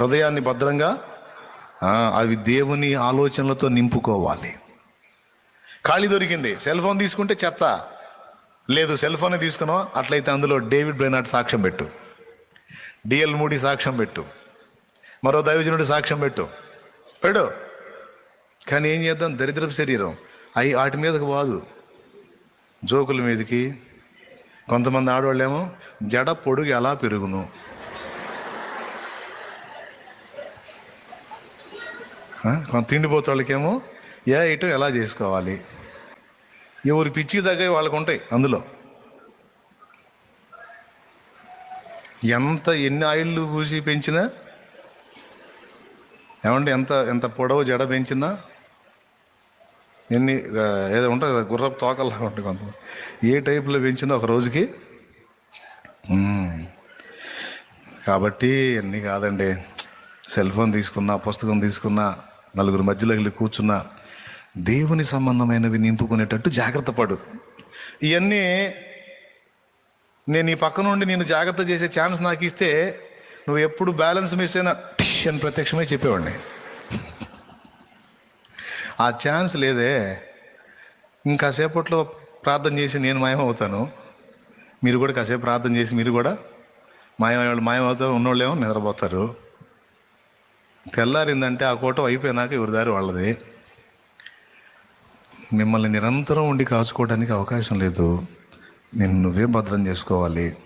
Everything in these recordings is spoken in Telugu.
హృదయాన్ని భద్రంగా అవి దేవుని ఆలోచనలతో నింపుకోవాలి. ఖాళీ దొరికింది. సెల్ ఫోన్ తీసుకుంటే చెత్త. లేదు సెల్ ఫోన్ తీసుకున్నావు. అట్లయితే అందులో డేవిడ్ బ్రెనాట్ సాక్ష్యం పెట్టు. డిఎల్ మూడి సాక్ష్యం పెట్టు. మరో దైవజనుడి సాక్ష్యం పెట్టు. పెట్టు. కానీ ఏం చేద్దాం? దరిద్రపు శరీరం. అవి వాటి మీదకి బాదు జోకుల మీదకి. కొంతమంది ఆడవాళ్ళేమో జడ పొడుగు ఎలా పెరుగును? కొంత తిండిపోతాళ్ళకేమో? ఏ ఐటమ్ ఎలా చేసుకోవాలి? ఎవరి పిచ్చికి తగ్గ వాళ్ళకు ఉంటాయి అందులో. ఎంత ఎన్ని ఆయిళ్ళు పూసి పెంచినా? ఏమంటే ఎంత ఎంత పొడవు జడ పెంచినా? ఎన్ని ఏదో ఉంటుంది కదా గుర్రపు తోకల్లా ఉంటుంది కొంత. ఏ టైప్లో పెంచినా ఒక రోజుకి? కాబట్టి అన్నీ కాదండి. సెల్ ఫోన్ తీసుకున్నా పుస్తకం తీసుకున్నా నలుగురు మధ్యలో వెళ్ళి కూర్చున్న దేవుని సంబంధమైనవి నింపుకునేటట్టు జాగ్రత్త పడు. ఇవన్నీ నేను ఈ పక్క నుండి నేను జాగ్రత్త చేసే ఛాన్స్ నాకు ఇస్తే నువ్వు ఎప్పుడు బ్యాలెన్స్ మిస్ అయినా టిష్ అని ప్రత్యక్షమే చెప్పేవాడిని. ఆ ఛాన్స్ లేదే. ఇంకాసేపట్లో ప్రార్థన చేసి నేను మాయమవుతాను. మీరు కూడా కాసేపు ప్రార్థన చేసి మీరు కూడా మాయమయ్యేవాళ్ళు మాయమవుతారు ఉన్నోళ్ళేమో నిద్రపోతారు. తెల్లారిందంటే ఆ కూటం అయిపోయినాక ఎవరి దారి వాళ్ళది? మిమ్మల్ని నిరంతరం ఉండి కాచుకోవడానికి అవకాశం లేదు. నేను నువ్వే భద్రం చేసుకోవాలి.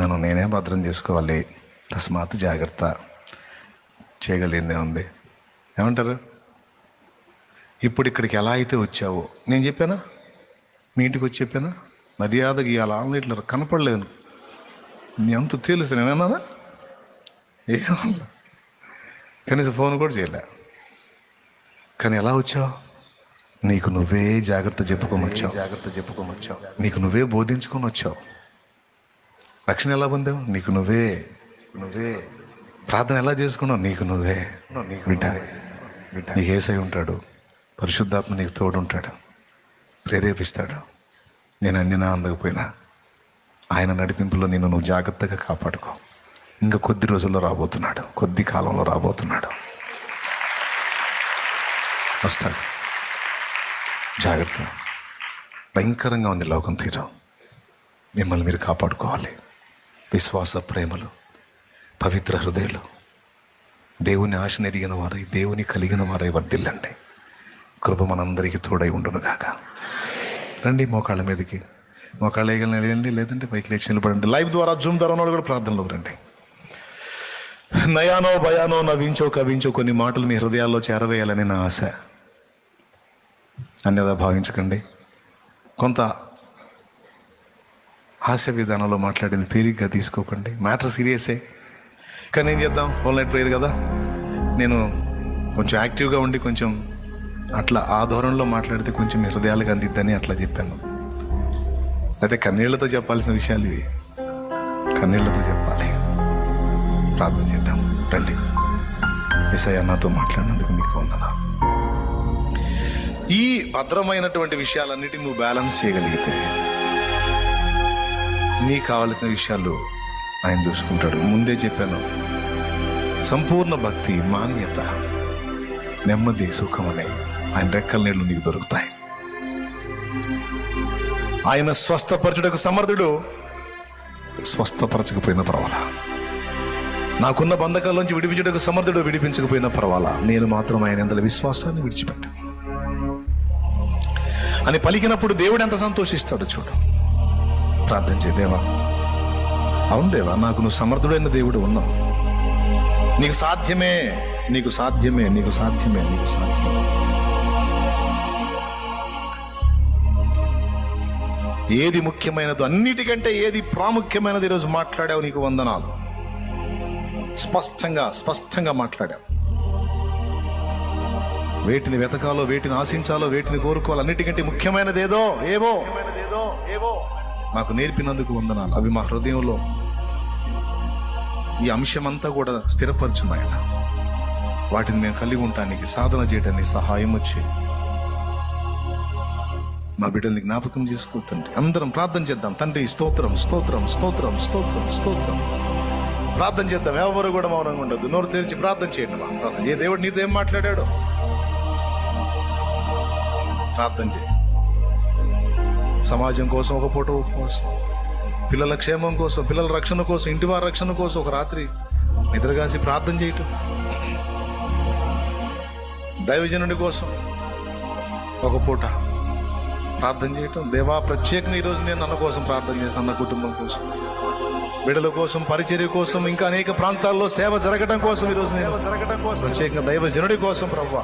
నన్ను నేనే భద్రం చేసుకోవాలి. తస్మాత్ జాగ్రత్త. చేయగలిగిందే ఉంది. ఏమంటారు? ఇప్పుడు ఇక్కడికి ఎలా అయితే వచ్చావో? నేను చెప్పానా? మీ ఇంటికి వచ్చి చెప్పానా? మర్యాదకి ఇవాళ ఆన్లైన్లో కనపడలేదు. నీ అంత తెలుసు? నేనన్నానా ఏమన్నా? కనీసం ఫోన్ కూడా చేయలే. కానీ ఎలా వచ్చావు? నీకు నువ్వే జాగ్రత్త చెప్పుకొని వచ్చావు. జాగ్రత్త చెప్పుకొని వచ్చావు. నీకు నువ్వే బోధించుకొని వచ్చావు. రక్షణ ఎలా పొందావు? నీకు నువ్వే నువ్వే. ప్రార్థన ఎలా చేసుకున్నావు? నీకు నువ్వే. నీకు బిడ్డ బిడ్డ. నీకు ఏసై ఉంటాడు. పరిశుద్ధాత్మ నీకు తోడుంటాడు ప్రేరేపిస్తాడు. నేను అందినా అందకపోయినా. ఆయన నడిపింపులో నేను నువ్వు జాగ్రత్తగా కాపాడుకో. ఇంకా కొద్ది రోజుల్లో రాబోతున్నాడు. కొద్ది కాలంలో రాబోతున్నాడు. వస్తాడు. జాగ్రత్త. భయంకరంగా ఉంది లోకం తీరం. మిమ్మల్ని మీరు కాపాడుకోవాలి. విశ్వాస ప్రేమలు పవిత్ర హృదయాలు. దేవుని ఆశ నెరిగిన వారై దేవుని కలిగిన వారై వర్దిల్లండి కృప మనందరికీ తోడై ఉండునుగాక రండి మోకాళ్ళ మీదకి. మోకాళ్ళ వేయగలని లేదంటే పైకి లేచి నిలబడండి. లైవ్ ద్వారా జూమ్ ద్వారా కూడా ప్రార్థనలో రండి నయానో భయానో నవ్వించో కవించో కొన్ని మాటలు మీ హృదయాల్లో చేరవేయాలని నా ఆశ. అన్యదా భావించకండి. కొంత హాస్య విధానంలో మాట్లాడింది తేలిగ్గా తీసుకోకండి. మ్యాటర్ సీరియసే. కానీ ఏం చేద్దాం? హోల్ నైట్ ప్రేయర్ కదా? నేను కొంచెం యాక్టివ్గా ఉండి కొంచెం అట్లా ఆ ధోరణిలో మాట్లాడితే కొంచెం మీ హృదయాలకు అందిద్దని అట్లా చెప్పాను. అయితే కన్నీళ్ళతో చెప్పాల్సిన విషయాలు ఇవి. కన్నీళ్ళతో చెప్పాలి. ప్రార్థన చేద్దాం. రండి. ఎస్ఐ నాతో మాట్లాడినందుకు మీకు వందనాలు. ఈ భద్రమైనటువంటి విషయాలన్నిటిని నువ్వు బ్యాలెన్స్ చేయగలిగితే నీకు కావలసిన విషయాలు ఆయన చూసుకుంటాడు. ముందే చెప్పాను సంపూర్ణ భక్తి మాన్యత నెమ్మది సుఖం అనే ఆయన రెక్కల నీళ్ళు నీకు దొరుకుతాయి. ఆయన స్వస్థపరచుటకు సమర్థుడు స్వస్థపరచకపోయిన పర్వాలా? నాకున్న బంధకాల్లోంచి విడిపించుటకు సమర్థుడు విడిపించకపోయినా పర్వాలా? నేను మాత్రం ఆయన ఎందల విశ్వాసాన్ని విడిచిపెట్టాను. అని పలికినప్పుడు దేవుడు ఎంత సంతోషిస్తాడు చూడు. ప్రార్థన చేయ దేవా. అవును దేవా నాకు నువ్వు సమర్థుడైన దేవుడు ఉన్నావు. నీకు సాధ్యమే నీకు సాధ్యమే నీకు సాధ్యమే నీకు సాధ్యమే. ఏది ముఖ్యమైనదో అన్నిటికంటే ఏది ప్రాముఖ్యమైనది ఈరోజు మాట్లాడావు నీకు వందనాలు. స్పష్టంగా స్పష్టంగా మాట్లాడావు వేటిని వెతకాలో వేటిని ఆశించాలో వేటిని కోరుకోవాలో అన్నిటికంటే ముఖ్యమైనది ఏదో ఏవో? మాకు నేర్పినందుకు వందనాలు. అవి మా హృదయంలో ఈ అంశమంతా కూడా స్థిరపరచున్నాయన వాటిని మేము కలిగి ఉండటానికి సాధన చేయడానికి సహాయం వచ్చి మా బిడ్డల్ని జ్ఞాపకం చేసుకుంటుంటే అందరం ప్రార్థన చేద్దాం. తండ్రి స్తోత్రం స్తోత్రం స్తోత్రం స్తోత్రం స్తోత్రం. ప్రార్థన చేద్దాం. ఎవరు కూడా మౌనంగా ఉండదు నోరు తెరిచి ప్రార్థన చేయండి మా ప్రార్థన. ఏ దేవుడు నీతో ఏం మాట్లాడాడు? ప్రార్థన చేయి. సమాజం కోసం ఒక పూట కోసం పిల్లల క్షేమం కోసం పిల్లల రక్షణ కోసం ఇంటి వారి రక్షణ కోసం ఒక రాత్రి నిద్రగాసి ప్రార్థన చేయటం. దైవజనుడి కోసం ఒక పూట ప్రార్థన చేయటం. దేవా ప్రత్యేకంగా ఈరోజు నేను అన్న కోసం ప్రార్థన చేస్తాను నా కుటుంబం కోసం. బిడల కోసం పరిచర్య కోసం ఇంకా అనేక ప్రాంతాల్లో సేవ జరగడం కోసం ఈరోజు నేను జరగడం కోసం ప్రత్యేకంగా దైవజనుడి కోసం ప్రవ్వా.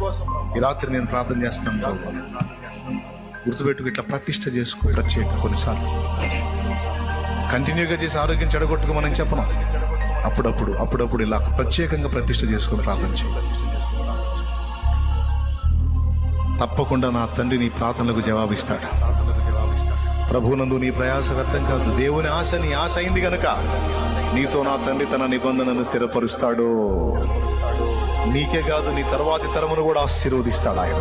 కోసం ఈ రాత్రి నేను ప్రార్థన చేస్తాను ప్రవ్వా. గుర్తుపెట్టుకు ఇట్లా ప్రతిష్ట చేసుకో ప్రత్యేక కొన్నిసార్లు. కంటిన్యూగా చేసి ఆరోగ్యం చెడగొట్టుకు మనం చెప్పను? అప్పుడప్పుడు అప్పుడప్పుడు ఇలా ప్రత్యేకంగా ప్రతిష్ట చేసుకుని ప్రార్థన చేయాలి తప్పకుండా నా తండ్రి నీ ప్రార్థనలకు జవాబిస్తాడు. ప్రభునందు నీ ప్రయాస వ్యర్థం కాదు. దేవుని ఆశ నీ ఆశ అయింది గనుక నీతో నా తండ్రి తన నిబంధనను స్థిరపరుస్తాడు. నీకే కాదు నీ తర్వాతి తరమును కూడా ఆశీర్వదిస్తాడు ఆయన.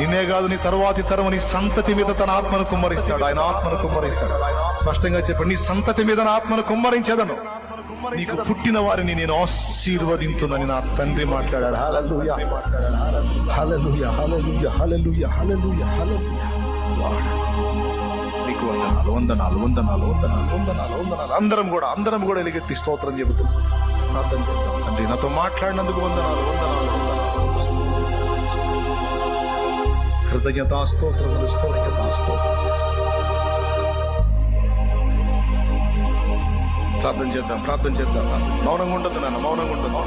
నిన్నే కాదు నీ తర్వాతి తరము నీ సంతతి మీద తన ఆత్మను కుమ్మరిస్తాడు. ఆయన ఆత్మను కుమ్మరిస్తాడు. స్పష్టంగా చెప్పండి నీ సంతతి మీద నా ఆత్మను కుమ్మరించదను. నీకు పుట్టిన వారిని నేను ఆశీర్వదించునని నా తండ్రి మాట్లాడాడు. హలలుయ హలలుయ హలలుయ హలలుయ హలలుయ హలలుయ నీకు వందనాలు వందనాలు వందనాలు వందనాలు వందనాలు వందనాలు. అందరం కూడా అందరం కూడా ఎలుగెత్తి స్తోత్రం చెబుతూ ప్రార్థన చేద్దాం తండ్రి నాతో మాట్లాడినందుకు వందనాలు వందనాలు కృతజ్ఞతా స్తోత్రములు స్తోత్రజ్ఞతా స్తోత్రం ప్రార్థన చేద్దాం ప్రార్థన చేద్దాం. మౌనంగా ఉండదు నాన్న మౌనంగా ఉండదు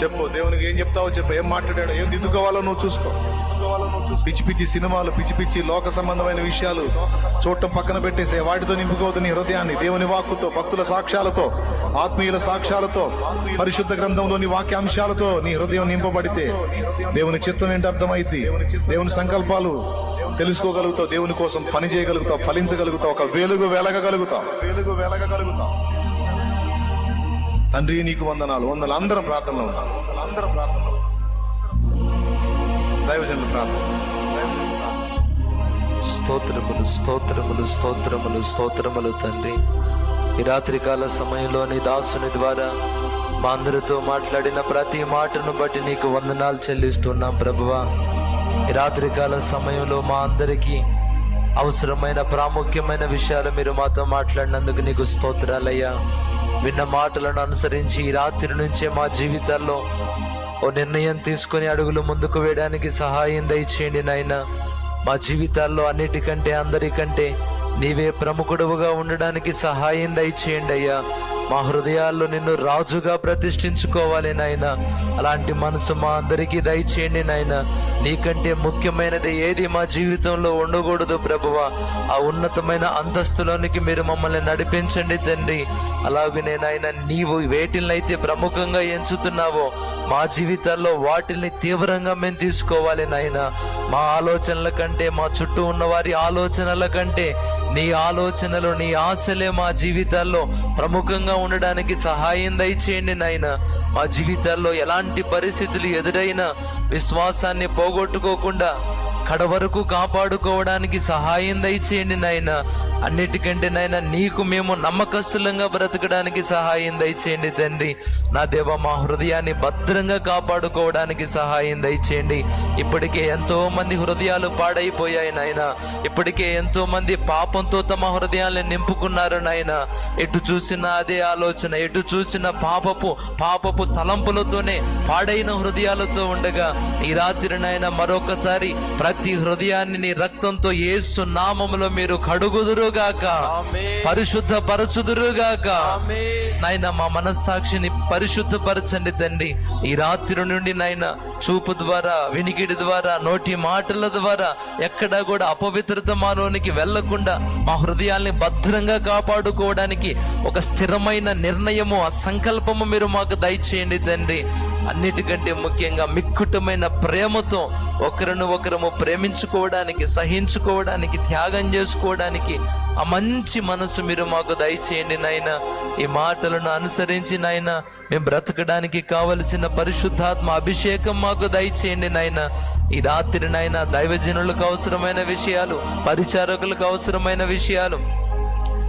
చెప్పు దేవునికి ఏం చెప్తావో చెప్పు ఏం మాట్లాడాడో ఏం దిద్దుకోవాలో నువ్వు చూసుకో. పిచ్చి పిచ్చి సినిమాలు పిచ్చి పిచ్చి లోక సంబంధమైన విషయాలు చూడటం పక్కన పెట్టేసే వాటితో నింపుకోవద్దు నీ హృదయాన్ని దేవుని వాక్కుతో భక్తుల సాక్ష్యాలతో ఆత్మీయుల సాక్ష్యాలతో పరిశుద్ధ గ్రంథంలోని వాక్యాంశాలతో నీ హృదయం నింపబడితే దేవుని చిత్తం ఏంటి అర్థమైంది దేవుని సంకల్పాలు తెలుసుకోగలుగుతావు దేవుని కోసం పని చేయగలుగుతావు ఫలించగలుగుతావు ఒక వెలుగు వెలగగలుగుతావు. వెలుగు వెలగగలుగుతావు. తండ్రి నీకు వందనాలు వందలు అందరం ప్రార్థనలో ఉన్నాం. అందరం ప్రార్థనలో స్తోత్రములు స్తోత్రములు స్తోత్రములు స్తోత్రములు తండ్రి. ఈ రాత్రికాల సమయంలో నీ దాసుని ద్వారా మా అందరితో మాట్లాడిన ప్రతి మాటను బట్టి నీకు వందనాలు చెల్లిస్తున్నాం ప్రభువా. ఈ రాత్రికాల సమయంలో మా అందరికీ అవసరమైన ప్రాముఖ్యమైన విషయాలు మీరు మాతో మాట్లాడినందుకు నీకు స్తోత్రాలయ్యా. విన్న మాటలను అనుసరించి ఈ రాత్రి నుంచే మా జీవితాల్లో ఓ నిర్ణయం తీసుకొని అడుగులు ముందుకు వేయడానికి సహాయం దయచేయండి నాయన. మా జీవితాల్లో అన్నిటికంటే అందరికంటే నీవే ప్రముఖుడువుగా ఉండడానికి సహాయం దయచేయండి అయ్యా. మా హృదయాల్లో నిన్ను రాజుగా ప్రతిష్ఠించుకోవాలి నాయన. అలాంటి మనసు మా అందరికీ దయచేయండి నాయన. నీకంటే ముఖ్యమైనది ఏది మా జీవితంలో ఉండకూడదు ప్రభువ. ఆ ఉన్నతమైన అంతస్తులోనికి మీరు మమ్మల్ని నడిపించండి తండ్రి. అలాగనే నాయన నీవు వేటినైతే ప్రముఖంగా ఎంచుతున్నావో మా జీవితాల్లో వాటిని తీవ్రంగా మేము తీసుకోవాలి నాయన. మా ఆలోచనల కంటే మా చుట్టూ ఉన్న వారి ఆలోచనల కంటే నీ ఆలోచనలు నీ ఆశలే మా జీవితాల్లో ప్రముఖంగా ఉండడానికి సహాయం దయచేయండి నాయన. మా జీవితాల్లో ఎలాంటి పరిస్థితులు ఎదురైనా విశ్వాసాన్ని పోగొట్టుకోకుండా కడ వరకు కాపాడుకోవడానికి సహాయం దయచేయండి నాయన. అన్నిటికంటే నాయన నీకు మేము నమ్మకస్తులంగా బ్రతకడానికి సహాయం దయచేయండి తండ్రి. నా దేవ మా హృదయాన్ని భద్రంగా కాపాడుకోవడానికి సహాయం దయచేయండి. ఇప్పటికే ఎంతో మంది హృదయాలు పాడైపోయాయి నాయన. ఇప్పటికే ఎంతో మంది పాపంతో తమ హృదయాన్ని నింపుకున్నారు నాయన. ఎటు చూసిన అదే ఆలోచన ఎటు చూసిన పాపపు పాపపు తలంపులతోనే పాడైన హృదయాలతో ఉండగా ఈ రాత్రి నాయన మరొకసారి ప్రతి హృదయాన్ని నీ రక్తంతో ఏసు నామములో మీరు కడుగుదురుగాక పరిశుద్ధ పరచుదురుగాక నాయన మా మనస్సాక్షిని పరిశుద్ధపరచండి తండ్రి. ఈ రాత్రి నుండి నాయన చూపు ద్వారా వినికిడి ద్వారా నోటి మాటల ద్వారా ఎక్కడా కూడా అపవిత్రత మాలోనికి వెళ్ళకుండా మా హృదయాల్ని భద్రంగా కాపాడుకోవడానికి ఒక స్థిరమైన నిర్ణయము ఆ సంకల్పము మీరు మాకు దయచేయండి తండ్రి. అన్నిటికంటే ముఖ్యంగా మిక్కుటమైన ప్రేమతో ఒకరిని ఒకరము ప్రేమించుకోవడానికి సహించుకోవడానికి త్యాగం చేసుకోవడానికి ఆ మంచి మనసు మీరు మాకు దయచేయండి నాయన. ఈ మాటలను అనుసరించి నాయన మేము బ్రతకడానికి కావలసిన పరిశుద్ధాత్మ అభిషేకం మాకు దయచేయండి నాయన. ఈ రాత్రి నాయన దైవజనులకు అవసరమైన విషయాలు పరిచారకులకు అవసరమైన విషయాలు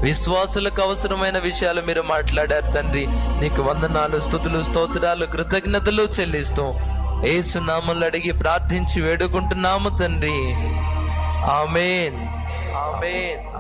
విశ్వాసులకు అవసరమైన విషయాలు మీరు మాట్లాడారు తండ్రి. నీకు వందనాలు స్థుతులు స్తోత్రాలు కృతజ్ఞతలు చెల్లిస్తూ ఏసునామలు అడిగి ప్రార్థించి వేడుకుంటున్నాము తండ్రి. ఆమెన్. ఆమెన్.